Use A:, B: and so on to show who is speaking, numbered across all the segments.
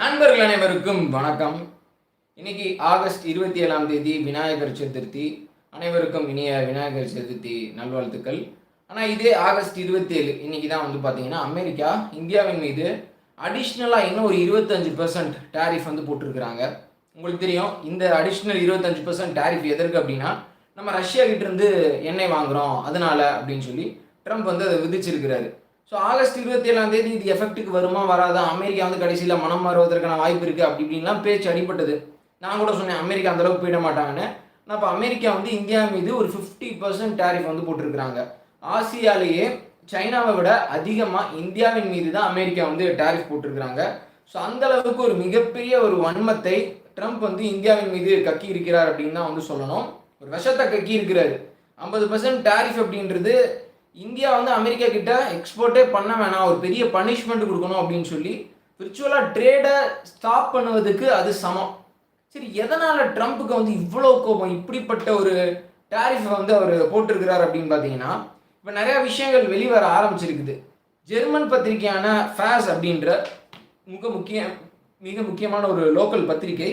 A: நண்பர்கள் அனைவருக்கும் வணக்கம். இன்னைக்கு ஆகஸ்ட் இருபத்தி ஏழாம் தேதி விநாயகர் சதுர்த்தி. அனைவருக்கும் இனிய விநாயகர் சதுர்த்தி நல்வாழ்த்துக்கள். ஆனால் இதே ஆகஸ்ட் இருபத்தி ஏழு இன்னைக்கு தான் வந்து பார்த்தீங்கன்னா அமெரிக்கா இந்தியாவின் மீது அடிஷ்னலாக இன்னும் ஒரு இருபத்தஞ்சு பர்சன்ட் டேரிஃப் வந்து போட்டிருக்கிறாங்க. உங்களுக்கு தெரியும் இந்த அடிஷ்னல் இருபத்தஞ்சு பர்சன்ட் டேரிஃப் எதற்கு அப்படின்னா நம்ம ரஷ்யா கிட்டேருந்து எண்ணெய் வாங்குகிறோம் அதனால அப்படின்னு சொல்லி ட்ரம்ப் வந்து அதை விதிச்சிருக்கிறாரு. ஸோ ஆகஸ்ட் இருபத்தி ஏழாம் தேதி இது எஃபெக்ட்டுக்கு வருமா வராதா? அமெரிக்கா வந்து கடைசியில் மனம் மாறுவதற்கான வாய்ப்பு இருக்குது அப்படி இப்படின்லாம் பேச்சு அடிபட்டது. நான் கூட சொன்னேன் அமெரிக்கா அந்தளவுக்கு போயிட மாட்டாங்கன்னு. ஆனால் இப்போ அமெரிக்கா வந்து இந்தியா மீது ஒரு ஃபிஃப்டி பர்சன்ட் டேரிஃப் வந்து போட்டிருக்கிறாங்க. ஆசியாலேயே சைனாவை விட அதிகமாக இந்தியாவின் மீது தான் அமெரிக்கா வந்து டேரிஃப் போட்டிருக்கிறாங்க. ஸோ அந்த அளவுக்கு ஒரு மிகப்பெரிய ஒரு வன்மத்தை ட்ரம்ப் வந்து இந்தியாவின் மீது கக்கி இருக்கிறார் அப்படின்னு தான் வந்து சொல்லணும். ஒரு விஷத்தை கக்கி இருக்கிறாரு. ஐம்பது பர்சன்ட் டேரிஃப் அப்படின்றது இந்தியா வந்து அமெரிக்கா கிட்ட எக்ஸ்போர்ட்டே பண்ண வேணாம். ஒரு பெரிய பனிஷ்மெண்ட் கொடுக்கணும் அப்படின்னு சொல்லி விர்ச்சுவலாக ட்ரேடை ஸ்டாப் பண்ணுவதுக்கு அது சமம். சரி எதனால் ட்ரம்ப்புக்கு வந்து இவ்வளோ கோபம் இப்படிப்பட்ட ஒரு டேரிஃபை வந்து அவர் போட்டிருக்கிறார் அப்படின்னு பார்த்தீங்கன்னா இப்போ நிறையா விஷயங்கள் வெளிவர ஆரம்பிச்சிருக்குது. ஜெர்மன் பத்திரிகையான ஃபேஸ் அப்படின்ற மிக முக்கிய மிக முக்கியமான ஒரு லோக்கல் பத்திரிகை.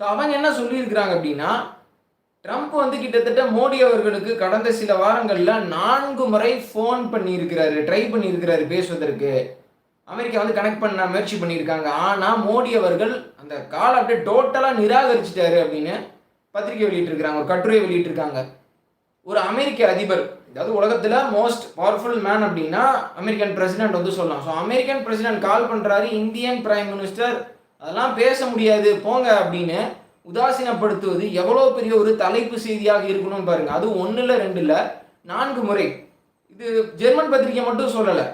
A: ஸோ அவங்க என்ன சொல்லியிருக்கிறாங்க அப்படின்னா ட்ரம்ப் வந்து கிட்டத்தட்ட மோடி அவர்களுக்கு கடந்த சில வாரங்களில் நான்கு முறை ஃபோன் பண்ணியிருக்கிறாரு ட்ரை பண்ணியிருக்கிறாரு பேசுவதற்கு. அமெரிக்கா வந்து கனெக்ட் பண்ண முயற்சி பண்ணியிருக்காங்க. ஆனால் மோடி அவர்கள் அந்த கால் அப்படியே டோட்டலாக நிராகரிச்சிட்டாரு அப்படின்னு பத்திரிகை வெளியிட்டிருக்கிறாங்க ஒரு கட்டுரை வெளியிட்டிருக்காங்க. ஒரு அமெரிக்க அதிபர் அதாவது உலகத்தில் மோஸ்ட் பவர்ஃபுல் மேன் அப்படின்னா அமெரிக்கன் பிரசிடென்ட் வந்து சொல்லலாம். ஸோ அமெரிக்கன் பிரசிடென்ட் கால் பண்ணுறாரு இந்தியன் பிரைம் மினிஸ்டர் அதெல்லாம் பேச முடியாது போங்க அப்படின்னு உதாசீனப்படுத்துவது எவ்வளோ பெரிய ஒரு தலைப்பு செய்தியாக இருக்கணும்னு பாருங்கள் அது ஒன்று இல்லை ரெண்டு இல்லை நான்கு முறை. இது ஜெர்மன் பத்திரிகை மட்டும் சொல்லலை.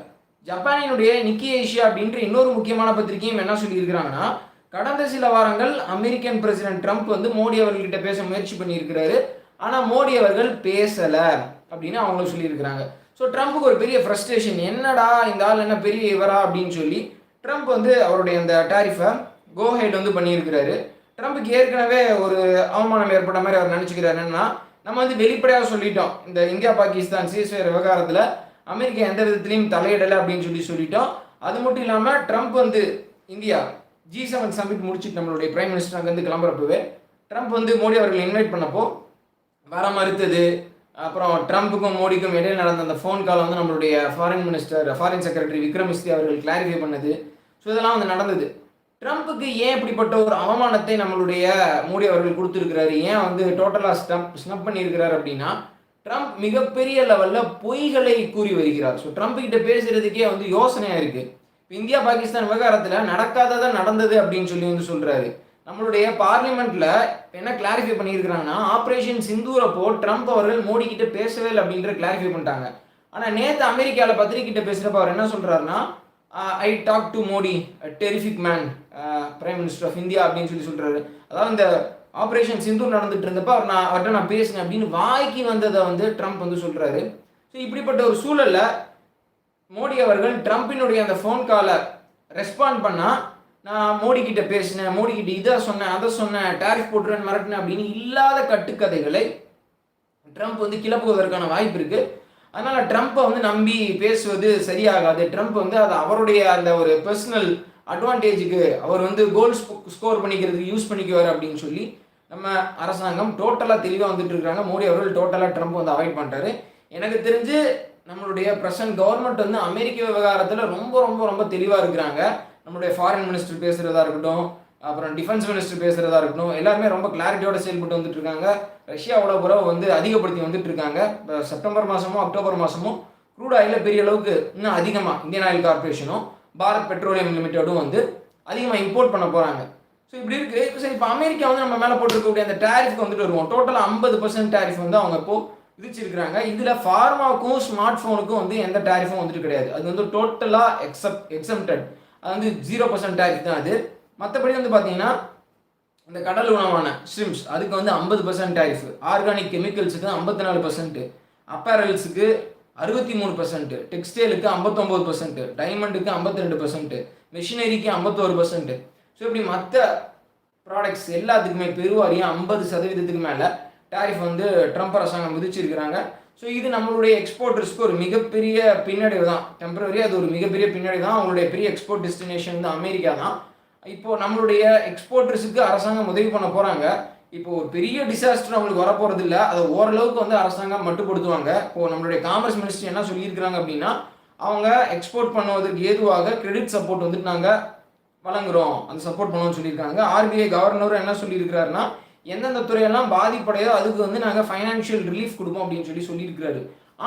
A: ஜப்பானினுடைய நிக்கி ஏஷியா அப்படின்ற இன்னொரு முக்கியமான பத்திரிகையும் என்ன சொல்லியிருக்கிறாங்கன்னா கடந்த சில வாரங்கள் அமெரிக்கன் பிரசிடென்ட் ட்ரம்ப் வந்து மோடி அவர்கள்கிட்ட பேச முயற்சி பண்ணியிருக்கிறாரு. ஆனால் மோடி அவர்கள் பேசலை அப்படின்னு அவங்களும் சொல்லியிருக்கிறாங்க. ஸோ ட்ரம்ப்புக்கு ஒரு பெரிய ஃப்ரஸ்ட்ரேஷன் என்னடா இந்த ஆள் என்ன பெரிய இவரா அப்படின்னு சொல்லி ட்ரம்ப் வந்து அவருடைய அந்த டாரிஃபை கோஹெட் வந்து பண்ணியிருக்கிறாரு. ட்ரம்ப்புக்கு ஏற்கனவே ஒரு அவமானம் ஏற்பட்ட மாதிரி அவர் நினச்சிக்கிறாரு. என்னன்னா நம்ம வந்து வெளிப்படையாக சொல்லிட்டோம். இந்த இந்தியா பாகிஸ்தான் சீஸ்வேர் விவகாரத்தில் அமெரிக்கா எந்த விதத்துலையும் தலையிடலை அப்படின்னு சொல்லி சொல்லிட்டோம். அது மட்டும் இல்லாமல் ட்ரம்ப் வந்து இந்தியா ஜி செவன் சமிட் முடிச்சுட்டு நம்மளுடைய பிரைம் மினிஸ்டர் அங்கேருந்து கிளம்புறப்பவே ட்ரம்ப் வந்து மோடி அவர்கள் இன்வைட் பண்ணப்போ வர மறுத்தது அப்புறம் ட்ரம்ப்புக்கும் மோடிக்கும் இடையில் நடந்த அந்த ஃபோன் கால் வந்து நம்மளுடைய foreign minister foreign secretary Vikram Misri அவர்கள் கிளாரிஃபை பண்ணது. ஸோ இதெல்லாம் வந்து நடந்தது. ட்ரம்ப்புக்கு ஏன் இப்படிப்பட்ட ஒரு அவமானத்தை நம்மளுடைய மோடி அவர்கள் கொடுத்துருக்கிறாரு? ஏன் வந்து டோட்டலாக ஸ்டம்ப் ஸ்னப் பண்ணியிருக்கிறார் அப்படின்னா ட்ரம்ப் மிகப்பெரிய லெவலில் பொய்களை கூறி வருகிறார். ஸோ ட்ரம்ப் கிட்ட பேசுறதுக்கே வந்து யோசனையாக இருக்குது இப்போ இந்தியா பாகிஸ்தான் விவகாரத்தில் நடக்காததான் நடந்தது அப்படின்னு சொல்லி வந்து சொல்கிறாரு நம்மளுடைய பார்லிமெண்ட்டில் என்ன கிளாரிஃபை பண்ணியிருக்கிறாங்கன்னா ஆப்ரேஷன் சிந்தூரப்போ ட்ரம்ப் அவர்கள் மோடி கிட்ட பேசவே இல்லை அப்படின்ற கிளாரிஃபை பண்ணிட்டாங்க. ஆனால் நேற்று அமெரிக்காவில் பத்திரிக்கிட்ட பேசுகிறப்ப அவர் என்ன சொல்கிறாருன்னா I talk to Modi terrific man prime minister of India அப்படின்னு சொல்லி சொல்கிறாரு அதாவது இந்த ஆப்ரேஷன் சிந்து நடந்துட்டு இருந்தப்ப அவர் நான் அவர்கிட்ட நான் பேசினேன் அப்படின்னு வாய்க்கு வந்ததை வந்து ட்ரம்ப் வந்து சொல்கிறாரு ஸோ இப்படிப்பட்ட ஒரு சூழலில் மோடி அவர்கள் ட்ரம்ப்பினுடைய அந்த ஃபோன் காலை ரெஸ்பாண்ட் பண்ணால் நான் மோடி கிட்ட பேசினேன் மோடி கிட்ட இதை சொன்னேன் அதை சொன்னேன் டேரிஃப் போட்டுருவேன் மிரட்டினேன் அப்படின்னு இல்லாத கட்டுக்கதைகளை ட்ரம்ப் வந்து கிளப்புவதற்கான வாய்ப்பு இருக்குது அதனால ட்ரம்ப்பை வந்து நம்பி பேசுவது சரியாகாது. ட்ரம்ப் வந்து அது அவருடைய அந்த ஒரு பர்சனல் அட்வான்டேஜுக்கு அவர் வந்து கோல் ஸ்கோர் பண்ணிக்கிறதுக்கு யூஸ் பண்ணிக்குவார் அப்படின்னு சொல்லி நம்ம அரசாங்கம் டோட்டலாக தெளிவாக வந்துட்டு இருக்காங்க. மோடி அவர்கள் டோட்டலாக ட்ரம்ப் வந்து அவாய்ட் பண்ணுறாரு எனக்கு தெரிஞ்சு நம்மளுடைய பிரசன்ட் கவர்மெண்ட் வந்து அமெரிக்க விவகாரத்தில் ரொம்ப ரொம்ப ரொம்ப தெளிவாக இருக்கிறாங்க. நம்மளுடைய ஃபாரின் மினிஸ்டர் பேசுகிறதா இருக்கட்டும் அப்புறம் டிஃபென்ஸ் மினிஸ்டர் பேசுகிறதா இருக்கட்டும் எல்லாருமே ரொம்ப கிளாரிட்டியோட செயல்பட்டு வந்துட்டு இருக்காங்க ரஷ்யாவோட உறவு வந்து அதிகப்படுத்தி வந்துட்டு இருக்காங்க செப்டம்பர் மாதமும் அக்டோபர் மாதமும் க்ரூட் ஆயில பெரிய அளவுக்கு இன்னும் அதிகமாக இந்தியன் ஆயில் கார்பரேஷனும் பாரத் பெட்ரோலியம் லிமிடெடும் வந்து அதிகமாக இம்போர்ட் பண்ண போகிறாங்க ஸோ இப்படி இருக்குது இப்போ சரி இப்போ அமெரிக்கா வந்து நம்ம மேலே போட்டிருக்கக்கூடிய அந்த டேரிஃப்க்கு வந்துட்டு வருவோம். டோட்டலாக ஐம்பது பர்சன்ட் டேரிஃப் வந்து அவங்க இப்போ விதிச்சிருக்கிறாங்க. இதில் ஃபார்மாவுக்கும் ஸ்மார்ட் ஃபோனுக்கும் வந்து எந்த டேரிஃபும் வந்துட்டு கிடையாது. அது வந்து டோட்டலாக எக்ஸப்ட் எக்ஸம்டட் அது வந்து ஜீரோ பர்சன்ட் டேரிஃப் தான் அது. மற்றபடி வந்து பார்த்தீங்கன்னா இந்த கடல் உணவான ஸ்ட்ரிம்ஸ் அதுக்கு வந்து ஐம்பது பர்சன்ட் டேரிஃப் ஆர்கானிக் கெமிக்கல்ஸுக்கு ஐம்பத்தி நாலு பர்சன்ட் அப்பேரல்ஸுக்கு அறுபத்தி மூணு பர்சன்ட் டெக்ஸ்டைலுக்கு ஐம்பத்தொம்போது பர்சன்ட் டைமண்டுக்கு ஐம்பத்தி ரெண்டு பர்சன்ட் மிஷினரிக்கு ஐம்பத்தோரு பர்சன்ட் ஸோ இப்படி மற்ற ப்ராடக்ட்ஸ் எல்லாத்துக்குமே பெருவாரியாக ஐம்பது சதவீதத்துக்கு மேலே டேரிஃப் வந்து ட்ரம்ப் அரசாங்கம் விதிச்சிருக்கிறாங்க. ஸோ இது நம்மளுடைய எக்ஸ்போர்ட்டர்ஸ்க்கு ஒரு மிகப்பெரிய பின்னடைவு தான் டெம்பரவரி அது ஒரு மிகப்பெரிய பின்னடைவு தான் அவங்களுடைய பெரிய எக்ஸ்போர்ட் டெஸ்டினேஷன் வந்து அமெரிக்கா தான் இப்போ நம்மளுடைய எக்ஸ்போர்ட்டர்ஸுக்கு அரசாங்கம் உதவி பண்ண போறாங்க. இப்போ ஒரு பெரிய டிசாஸ்டர் அவங்களுக்கு வரப்போறது இல்ல அதை ஓரளவுக்கு வந்து அரசாங்கம் மட்டுப்படுத்துவாங்க. இப்போ நம்மளுடைய காமர்ஸ் மினிஸ்ட்ரி என்ன சொல்லியிருக்கிறாங்க அப்படின்னா அவங்க எக்ஸ்போர்ட் பண்ணுவதற்கு ஏதுவாக கிரெடிட் சப்போர்ட் வந்துட்டு நாங்கள் வழங்குறோம். அந்த சப்போர்ட் பண்ணுவோம்னு சொல்லியிருக்காங்க. ஆர்பிஐ கவர்னரும் என்ன சொல்லியிருக்கிறாருன்னா எந்தெந்த துறையெல்லாம் பாதிப்படையோ அதுக்கு வந்து நாங்கள் ஃபைனான்ஷியல் ரிலீஃப் கொடுப்போம் அப்படின்னு சொல்லி சொல்லியிருக்கிறாரு.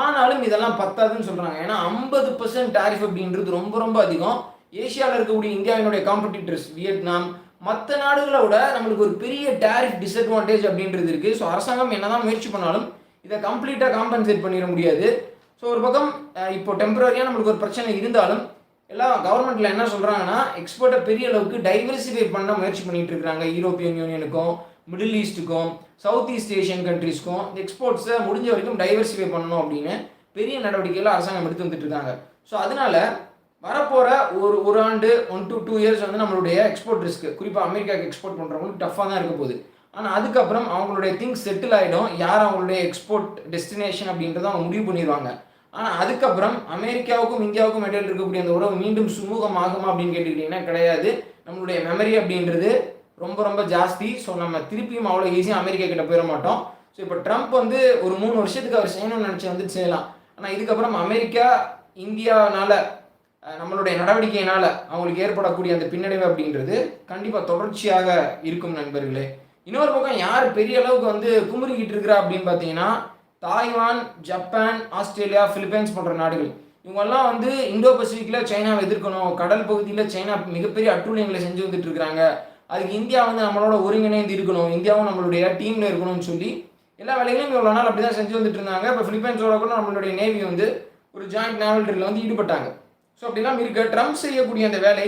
A: ஆனாலும் இதெல்லாம் பத்தாதுன்னு சொல்கிறாங்க ஏன்னா ஐம்பது பர்சன்ட் டாரிஃப் அப்படின்றது ரொம்ப ரொம்ப அதிகம். ஏசியாவில் இருக்கக்கூடிய இந்தியாவினுடைய காம்படிட்டர்ஸ் வியட்நாம் மற்ற நாடுகளை விட நம்மளுக்கு ஒரு பெரிய டேரிஃப் டிஸ்அட்வான்டேஜ் அப்படின்றது இருக்குது ஸோ அரசாங்கம் என்னதான் முயற்சி பண்ணாலும் இதை கம்ப்ளீட்டாக காம்பன்சேட் பண்ணிட முடியாது. ஸோ ஒரு பக்கம் இப்போ டெம்பரரியாக நம்மளுக்கு ஒரு பிரச்சனை இருந்தாலும் எல்லாம் கவர்மெண்ட்டில் என்ன சொல்கிறாங்கன்னா எக்ஸ்போர்ட்டை பெரிய அளவுக்கு டைவர்சிஃபை பண்ண முயற்சி பண்ணிகிட்டு இருக்கிறாங்க. யூரோப்பியன் யூனியனுக்கும் மிடில் ஈஸ்ட்டுக்கும் சவுத் ஈஸ்ட் ஏஷியன் கண்ட்ரீஸ்க்கும் எக்ஸ்போர்ட்ஸை முடிஞ்ச வரைக்கும் டைவர்சிஃபை பண்ணணும் அப்படின்னு பெரிய நடவடிக்கைகளை அரசாங்கம் எடுத்து வந்துட்டு இருக்காங்க. ஸோ அதனால வரப்போகிற ஒரு ஒரு ஆண்டு ஒன் டு டூ இயர்ஸ் வந்து நம்மளுடைய எக்ஸ்போர்ட் ரிஸ்க் குறிப்பாக அமெரிக்காவுக்கு எக்ஸ்போர்ட் பண்ணுறவங்களுக்கு டஃப்பாக தான் இருக்க போகுது. ஆனால் அதுக்கப்புறம் அவங்களுடைய திங்ஸ் செட்டில் ஆகிடும் யார் அவங்களுடைய எக்ஸ்போர்ட் டெஸ்டினேஷன் அப்படின்றத அவங்க முடிவு பண்ணிடுவாங்க. ஆனால் அதுக்கப்புறம் அமெரிக்காவுக்கும் இந்தியாவுக்கும் இடையில் இருக்கக்கூடிய அந்த உறவு மீண்டும் சுமூகமாகுமா அப்படின்னு கேட்டுக்கிட்டிங்கன்னா கிடையாது. நம்மளுடைய மெமரி அப்படின்றது ரொம்ப ரொம்ப ஜாஸ்தி. ஸோ நம்ம திருப்பியும் அவ்வளோ ஈஸியாக அமெரிக்கா கிட்ட போயிட மாட்டோம். ஸோ இப்போ ட்ரம்ப் வந்து ஒரு மூணு வருஷத்துக்கு அவர் செய்யணும்னு நினச்சி வந்து செய்யலாம். ஆனால் இதுக்கப்புறம் அமெரிக்கா இந்தியானால நம்மளுடைய நடவடிக்கையினால் அவங்களுக்கு ஏற்படக்கூடிய அந்த பின்னடைவு அப்படின்றது கண்டிப்பாக தொடர்ச்சியாக இருக்கும் நண்பர்களே. இன்னொரு பக்கம் யார் பெரிய அளவுக்கு வந்து குமுறிக்கிட்டு இருக்கிறா அப்படின்னு பார்த்தீங்கன்னா தாய்வான் ஜப்பான் ஆஸ்திரேலியா பிலிப்பைன்ஸ் போன்ற நாடுகள். இவங்கெல்லாம் வந்து இந்தோ பசிபிக்கில் சைனாவை எதிர்க்கணும். கடல் பகுதியில் சைனா மிகப்பெரிய அட்டுழியங்களை செஞ்சு வந்துட்டு இருக்கிறாங்க. அதுக்கு இந்தியா வந்து நம்மளோட ஒருங்கிணைந்து இருக்கணும். இந்தியாவும் நம்மளுடைய டீமில் இருக்கணும்னு சொல்லி எல்லா வேலைகளையும் இவ்வளோ நாள் அப்படி தான் செஞ்சு வந்துட்டு இருந்தாங்க. இப்போ பிலிப்பைன்ஸோட கூட நம்மளுடைய நேவி வந்து ஒரு ஜாயிண்ட் நேவல் ட்ரில் வந்து ஈடுபட்டாங்க. ஸோ அப்படிலாம் இருக்க ட்ரம்ப் செய்யக்கூடிய அந்த வேலை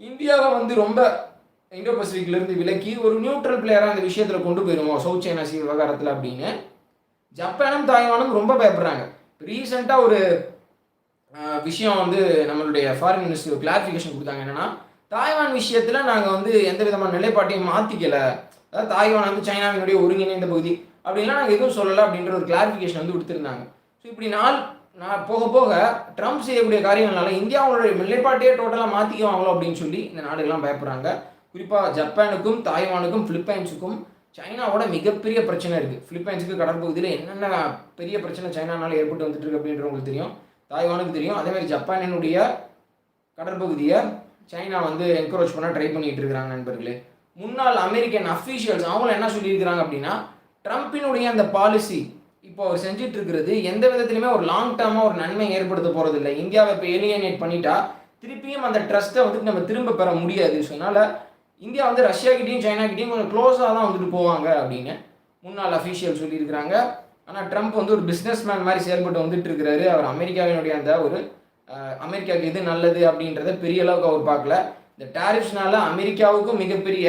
A: இந்தியாவை வந்து ரொம்ப இந்தோ பசிபிக்லேருந்து விலக்கி ஒரு நியூட்ரல் பிளேயராக அந்த விஷயத்தில் கொண்டு போயிருவோம். சவுத் சைனா சி விவகாரத்தில் அப்படின்னு. ஜப்பானும் தாய்வானும் ரொம்ப பயப்படுறாங்க. ரீசெண்டாக ஒரு விஷயம் வந்து நம்மளுடைய ஃபாரின் மினிஸ்டர் கிளாரிஃபிகேஷன் கொடுத்தாங்க. என்னென்னா தாய்வான் விஷயத்தில் நாங்கள் வந்து எந்த விதமான நிலைப்பாட்டையும் மாற்றிக்கல அதாவது தாய்வான் வந்து சைனாவினுடைய ஒருங்கிணைந்த பகுதி அப்படின்லாம் நாங்கள் எதுவும் சொல்லலை அப்படின்ற ஒரு கிளாரிஃபிகேஷன் வந்து கொடுத்துருந்தாங்க. ஸோ இப்படி நாள் நான் போக போக ட்ரம்ப் செய்யக்கூடிய காரியங்களால இந்தியாவுடைய நிலைப்பாட்டையே டோட்டலாக மாற்றிக்குவாங்களோ அப்படின்னு சொல்லி இந்த நாடுகள்லாம் பயப்படுறாங்க. குறிப்பாக ஜப்பானுக்கும் தாய்வானுக்கும் பிலிப்பைன்ஸுக்கும் சைனாவோட மிகப்பெரிய பிரச்சனை இருக்குது பிலிப்பைன்ஸுக்கு கடற்பகுதியில் என்னென்ன பெரிய பிரச்சனை சைனானால ஏற்பட்டு வந்துட்டு இருக்கு அப்படின்றது தெரியும். தாய்வானுக்கு தெரியும். அதேமாதிரி ஜப்பானினுடைய கடற்பகுதியை சைனா வந்து என்கரேஜ் பண்ண ட்ரை பண்ணிட்டு இருக்கிறாங்க நண்பர்களே. முன்னாள் அமெரிக்கன் அஃபீஷியல்ஸ் அவங்களும் என்ன சொல்லியிருக்கிறாங்க அப்படின்னா ட்ரம்ப்பினுடைய அந்த பாலிசி இப்போ அவர் செஞ்சுட்டு இருக்கிறது எந்த விதத்துலையுமே ஒரு லாங் டேர்மாக ஒரு நன்மை ஏற்படுத்த போகிறது இல்லை இந்தியாவை இப்போ ஏலியனேட் பண்ணிட்டா திருப்பியும் அந்த ட்ரஸ்ட்டை வந்துட்டு நம்ம திரும்ப பெற முடியாது ஸோ அதனால் இந்தியா வந்து ரஷ்யா சைனாக்கிட்டையும் கொஞ்சம் க்ளோஸாக தான் வந்துட்டு போவாங்க அப்படின்னு முன்னாள் அஃபீஷியல் சொல்லியிருக்கிறாங்க. ஆனால் ட்ரம்ப் வந்து ஒரு பிஸ்னஸ் மேன் மாதிரி செயல்பட்டு வந்துட்டு இருக்கிறாரு அவர் அமெரிக்காவினுடைய அந்த ஒரு அமெரிக்காவுக்கு எது நல்லது அப்படின்றத பெரிய அளவுக்கு அவர் பார்க்கல. இந்த டேரிஃப்ஸ்னால அமெரிக்காவுக்கும் மிகப்பெரிய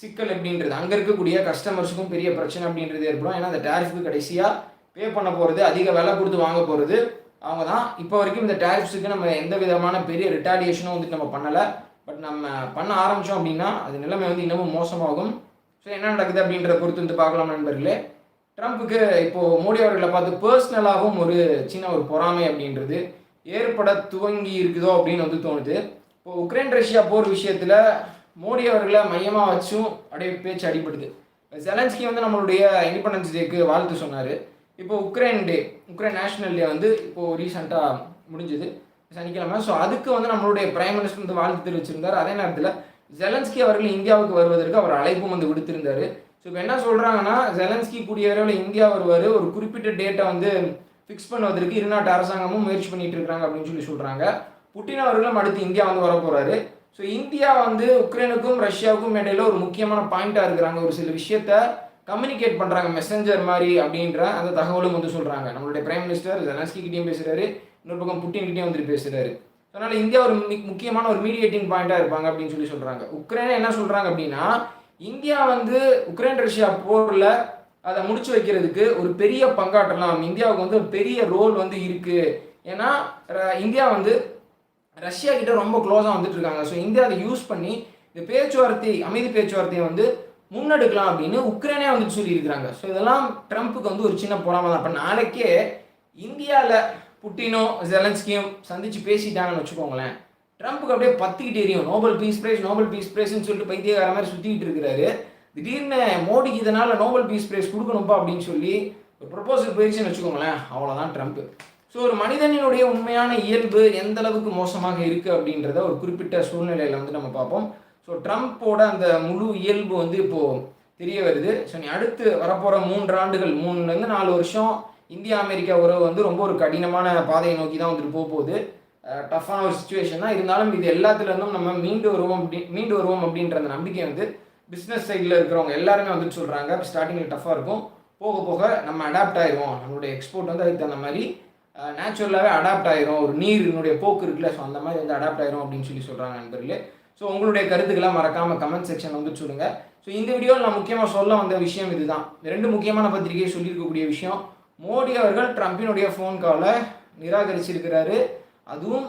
A: சிக்கல் அப்படின்றது அங்கே இருக்கக்கூடிய கஸ்டமர்ஸுக்கும் பெரிய பிரச்சனை அப்படின்றது ஏற்படும். ஏன்னா அந்த டேரிஃப்க்கு கடைசியாக பே பண்ண போகிறது அதிக விலை கொடுத்து வாங்க போகிறது அவங்க தான் இப்போ வரைக்கும் இந்த டேரிஃப்ஸுக்கு நம்ம எந்த விதமான பெரிய ரிட்டாலியேஷனும் வந்துட்டு நம்ம பண்ணலை. பட் நம்ம பண்ண ஆரம்பித்தோம் அப்படின்னா அது நிலைமை வந்து இன்னமும் மோசமாகும். ஸோ என்ன நடக்குது அப்படின்றத பொறுத்து வந்து பார்க்கலாம் நண்பர்களே. ட்ரம்ப்புக்கு இப்போது மோடி அவர்களை பார்த்து பர்சனலாகவும் ஒரு சின்ன ஒரு பொறாமை அப்படின்றது ஏற்பட துவங்கி இருக்குதோ அப்படின்னு வந்து தோணுது. இப்போ உக்ரைன் ரஷ்யா போர் விஷயத்தில் மோடி அவர்களை மையமாக வச்சும் அப்படியே பேச்சு அடிபடுது. ஜெலன்ஸ்கி வந்து நம்மளுடைய இண்டிபெண்டன்ஸ் டேக்கு வாழ்த்து சொன்னார். இப்போ Ukraine day Ukraine national day வந்து இப்போது ரீசெண்டாக முடிஞ்சது. சனிக்கிழமை. ஸோ அதுக்கு வந்து நம்மளுடைய பிரைம் மினிஸ்டர் வந்து வாழ்த்து தெரிவிச்சிருந்தார். அதே நேரத்தில் ஜெலன்ஸ்கி அவர்கள் இந்தியாவுக்கு வருவதற்கு அவர் அழைப்பும் வந்து விடுத்திருந்தார். ஸோ இப்போ என்ன சொல்கிறாங்கன்னா ஜெலன்ஸ்கி கூடிய விரைவில் இந்தியா வருவார். ஒரு குறிப்பிட்ட டேட்டை வந்து ஃபிக்ஸ் பண்ணுவதற்கு இருநாட்டு அரசாங்கமும் முயற்சி பண்ணிட்டு இருக்காங்க அப்படின்னு சொல்லி சொல்கிறாங்க புட்டின் அவர்களும் அடுத்து இந்தியா வந்து வர போகிறாரு ஸோ இந்தியா வந்து உக்ரைனுக்கும் ரஷ்யாவுக்கும் இடையில ஒரு முக்கியமான பாயிண்ட்டாக இருக்கிறாங்க ஒரு சில விஷயத்த. கம்யூனிகேட் பண்ணுறாங்க மெசஞ்சர் மாதிரி அப்படின்ற அந்த தகவலும் வந்து சொல்கிறாங்க நம்மளுடைய பிரைம் மினிஸ்டர் ஜெலன்ஸ்கி பேசுகிறாரு இன்னொரு பக்கம் புட்டின்கிட்டையும் வந்துட்டு பேசுகிறாரு அதனால் இந்தியா ஒரு முக்கியமான ஒரு மீடியேட்டிங் பாயிண்ட்டாக இருப்பாங்க அப்படின்னு சொல்லி சொல்கிறாங்க உக்ரைனை என்ன சொல்கிறாங்க அப்படின்னா இந்தியா வந்து உக்ரைன் ரஷ்யா போரில் அதை முடிச்சு வைக்கிறதுக்கு ஒரு பெரிய பங்காற்றலாம். இந்தியாவுக்கு வந்து ஒரு பெரிய ரோல் வந்து இருக்குது ஏன்னா ர- இந்தியா வந்து ரஷ்யா கிட்ட ரொம்ப க்ளோஸாக வந்துட்டு இருக்காங்க. ஸோ இந்தியா அதை யூஸ் பண்ணி இந்த பேச்சுவார்த்தை அமைதி பேச்சுவார்த்தையை வந்து முன்னெடுக்கலாம் அப்படின்னு உக்ரைனே வந்துட்டு சொல்லியிருக்கிறாங்க. ஸோ இதெல்லாம் ட்ரம்ப்புக்கு வந்து ஒரு சின்ன பொறாமை தான். இப்போ நாளைக்கே இந்தியாவில் புட்டினோ ஜெலன்ஸ்கியும் சந்திச்சு பேசிட்டாங்கன்னு வச்சுக்கோங்களேன். ட்ரம்ப்புக்கு அப்படியே பத்திக்கிட்டு எரியும். Nobel peace prize Nobel peace பிரைஸ்னு சொல்லிட்டு பைத்தியக்கார மாதிரி சுற்றிக்கிட்டு இருக்கிறாரு. திடீர்னு மோடிக்கு இதனால் நோபல் பீஸ் பிரைஸ் கொடுக்கணும்ப்பா அப்படின்னு சொல்லி ஒரு ப்ரொபோசல் போயிடுச்சுன்னு வச்சுக்கோங்களேன். அவ்வளோதான் ட்ரம்ப்பு ஸோ ஒரு மனிதனினுடைய உண்மையான இயல்பு எந்த அளவுக்கு மோசமாக இருக்குது அப்படின்றத ஒரு குறிப்பிட்ட சூழ்நிலையில் வந்து நம்ம பார்ப்போம். ஸோ ட்ரம்ப்போட அந்த முழு இயல்பு வந்து இப்போது தெரிய வருது. ஸோ நீ அடுத்து வரப்போகிற மூன்று ஆண்டுகள் மூணுலேருந்து நாலு வருஷம் இந்தியா அமெரிக்கா உறவு வந்து ரொம்ப ஒரு கடினமான பாதையை நோக்கி தான் வந்துட்டு போக போகுது. டஃப்பான ஒரு சுச்சுவேஷன் தான். இருந்தாலும் இது எல்லாத்துலேருந்தும் நம்ம மீண்டு வருவோம் அப்படி மீண்டு வருவோம் அப்படின்ற அந்த நம்பிக்கை வந்து பிஸ்னஸ் சைடில் இருக்கிறவங்க எல்லாருமே வந்துட்டு சொல்கிறாங்க ஸ்டார்டிங்கில் டஃப்பாக இருக்கும். போக போக நம்ம அடாப்ட் ஆயிடுவோம் நம்மளுடைய எக்ஸ்போர்ட் வந்து அதுக்கு தகுந்த மாதிரி நேச்சுரலாகவே அடாப்ட் ஆயிரும். ஒரு நீரினுடைய போக்கு இருக்குல்ல. ஸோ அந்த மாதிரி வந்து அடாப்ட் ஆயிரும் அப்படின்னு சொல்லி சொல்கிறாங்க நண்பர்களே. ஸோ உங்களுடைய கருத்துக்களை மறக்காமல் கமெண்ட் செக்ஷன் வந்து சொல்லுங்க. ஸோ இந்த வீடியோவில் நான் முக்கியமாக சொல்ல வந்த விஷயம் இதுதான். ரெண்டு முக்கியமான பத்திரிகை சொல்லியிருக்கக்கூடிய விஷயம். மோடி அவர்கள் ட்ரம்பினுடைய ஃபோன் காலை நிராகரிச்சிருக்கிறாரு. அதுவும்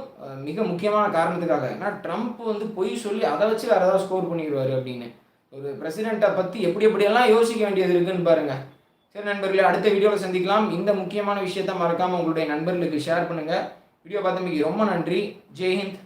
A: மிக முக்கியமான காரணத்துக்காக. ஏன்னா ட்ரம்ப் வந்து பொய் சொல்லி அதை வச்சு வேறு ஏதாவது ஸ்கோர் பண்ணிடுவார் அப்படின்னு. ஒரு பிரசிடெண்ட்டை பற்றி எப்படி எப்படியெல்லாம் யோசிக்க வேண்டியது இருக்குன்னு பாருங்கள் சரி நண்பர்களே அடுத்த வீடியோவில் சந்திக்கலாம். இந்த முக்கியமான விஷயத்த மறக்காமல் உங்களுடைய நண்பர்களுக்கு ஷேர் பண்ணுங்கள் வீடியோ பார்த்தமைக்கு ரொம்ப நன்றி. ஜெய்ஹிந்த்